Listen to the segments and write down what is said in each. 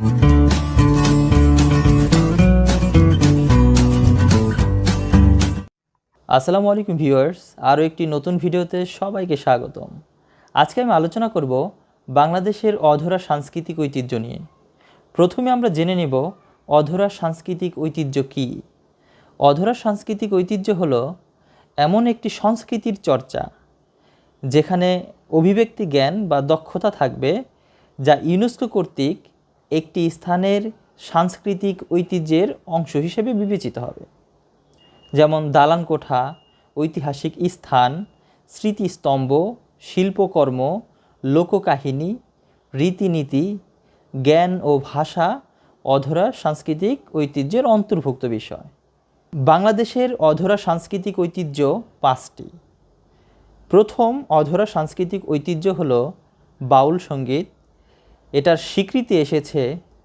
আসসালামু আলাইকুম ভিউয়ার্স, আরও একটি নতুন ভিডিওতে সবাইকে স্বাগতম। আজকে আমি আলোচনা করব বাংলাদেশের অধরা সাংস্কৃতিক ঐতিহ্য নিয়ে। প্রথমে আমরা জেনে নেব অধরা সাংস্কৃতিক ঐতিহ্য কী। অধরা সাংস্কৃতিক ঐতিহ্য হলো এমন একটি সংস্কৃতির চর্চা, যেখানে অভিব্যক্তি জ্ঞান বা দক্ষতা থাকবে যা ইউনেস্কো কর্তৃক একটি স্থানের সাংস্কৃতিক ঐতিহ্যের অংশ হিসেবে বিবেচিত হবে। যেমন দালান কোঠা ঐতিহাসিক স্থান, স্মৃতিস্তম্ভ, শিল্পকর্ম, লোককাহিনী, রীতিনীতি, জ্ঞান ও ভাষা অধরা সাংস্কৃতিক ঐতিহ্যের অন্তর্ভুক্ত বিষয়। বাংলাদেশের অধরা সাংস্কৃতিক ঐতিহ্য পাঁচটি। প্রথম অধরা সাংস্কৃতিক ঐতিহ্য হল বাউল সংগীত এটার স্বীকৃতি এসেছে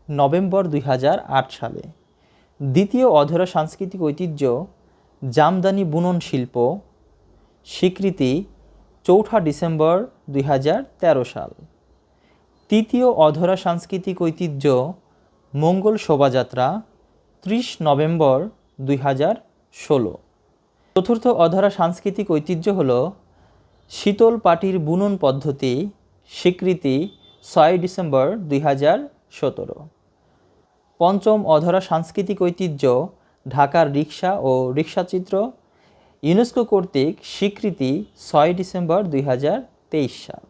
নভেম্বর দুই হাজার আট সালে। দ্বিতীয় অধরা সাংস্কৃতিক ঐতিহ্য জামদানি বুনন শিল্প, স্বীকৃতি চৌঠা ডিসেম্বর দুই হাজার তেরো সাল। তৃতীয় অধরা সাংস্কৃতিক ঐতিহ্য মঙ্গল শোভাযাত্রা, ত্রিশ নভেম্বর দুই হাজার ষোলো। চতুর্থ অধরা সাংস্কৃতিক ঐতিহ্য হল শীতল পাটির বুনন পদ্ধতি, স্বীকৃতি ছয় ডিসেম্বর দুই হাজার সতেরো। পঞ্চম অধরা সাংস্কৃতিক ঐতিহ্য, ঢাকার রিক্সা ও রিক্সাচিত্র ইউনেস্কো কর্তৃক স্বীকৃতি ছয় ডিসেম্বর দুই হাজার তেইশ সাল।